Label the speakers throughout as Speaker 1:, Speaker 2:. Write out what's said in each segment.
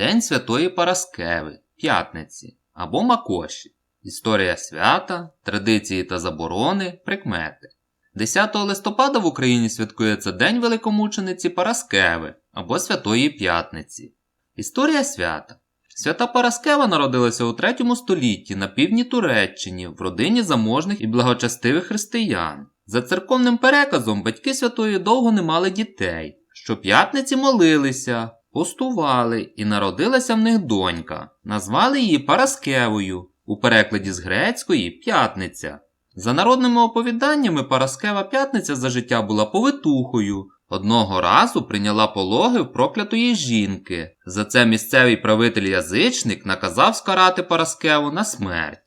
Speaker 1: День Святої Параскеви, П'ятниці або Макоші. Історія свята, традиції та заборони, прикмети. 10 листопада в Україні святкується День великомучениці Параскеви або Святої П'ятниці. Історія свята. Свята Параскева народилася у 3 столітті на півдні Туреччині в родині заможних і благочестивих християн. За церковним переказом батьки святої довго не мали дітей. Щоп'ятниці молилися, постували, і народилася в них донька. Назвали її Параскевою, у перекладі з грецької п'ятниця. За народними оповіданнями, Параскева п'ятниця за життя була повитухою. Одного разу прийняла пологи в проклятої жінки. За це місцевий правитель-язичник наказав скарати Параскеву на смерть.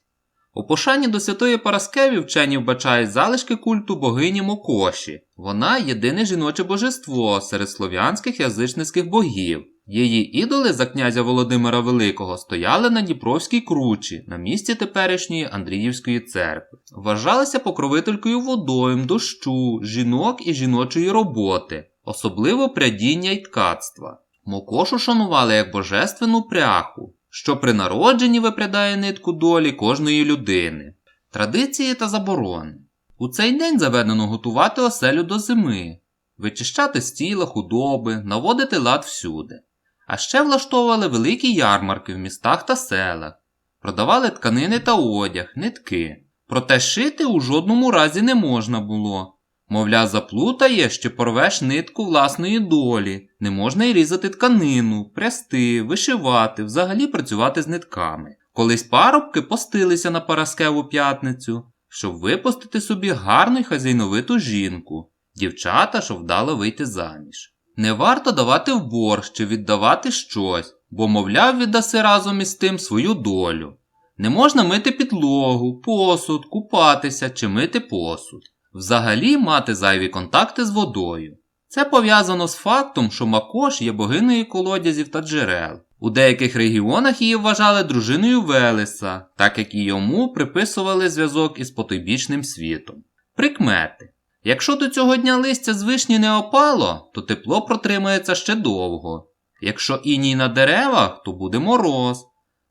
Speaker 1: У пошані до святої Параскеві вчені вбачають залишки культу богині Мокоші. Вона єдине жіноче божество серед слов'янських язичницьких богів. Її ідоли за князя Володимира Великого стояли на Дніпровській кручі, на місці теперішньої Андріївської церкви. Вважалася покровителькою водойм, дощу, жінок і жіночої роботи, особливо прядіння й ткацтва. Мокошу шанували як божественну пряху, що при народженні випрядає нитку долі кожної людини. Традиції та заборони. У цей день заведено готувати оселю до зими, вичищати з тіла худоби, наводити лад всюди. А ще влаштовували великі ярмарки в містах та селах, продавали тканини та одяг, нитки. Проте шити у жодному разі не можна було. Мовляв, заплутає, що порвеш нитку власної долі, не можна й різати тканину, прясти, вишивати, взагалі працювати з нитками. Колись парубки постилися на Параскеву п'ятницю, щоб випустити собі гарну й хазяйновиту жінку, дівчата, щоб вдало вийти заміж. Не варто давати в борг чи віддавати щось, бо, мовляв, віддаси разом із тим свою долю. Не можна мити підлогу, посуд, купатися чи мити посуд. Взагалі мати зайві контакти з водою. Це пов'язано з фактом, що Макош є богинею колодязів та джерел. У деяких регіонах її вважали дружиною Велеса, так як і йому приписували зв'язок із потойбічним світом. Прикмети. Якщо до цього дня листя з вишні не опало, то тепло протримається ще довго. Якщо іній на деревах, то буде мороз.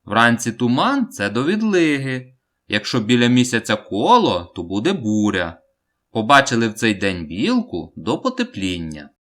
Speaker 1: Вранці туман це до відлиги. Якщо біля місяця коло, то буде буря. Побачили в цей день білку до потепління.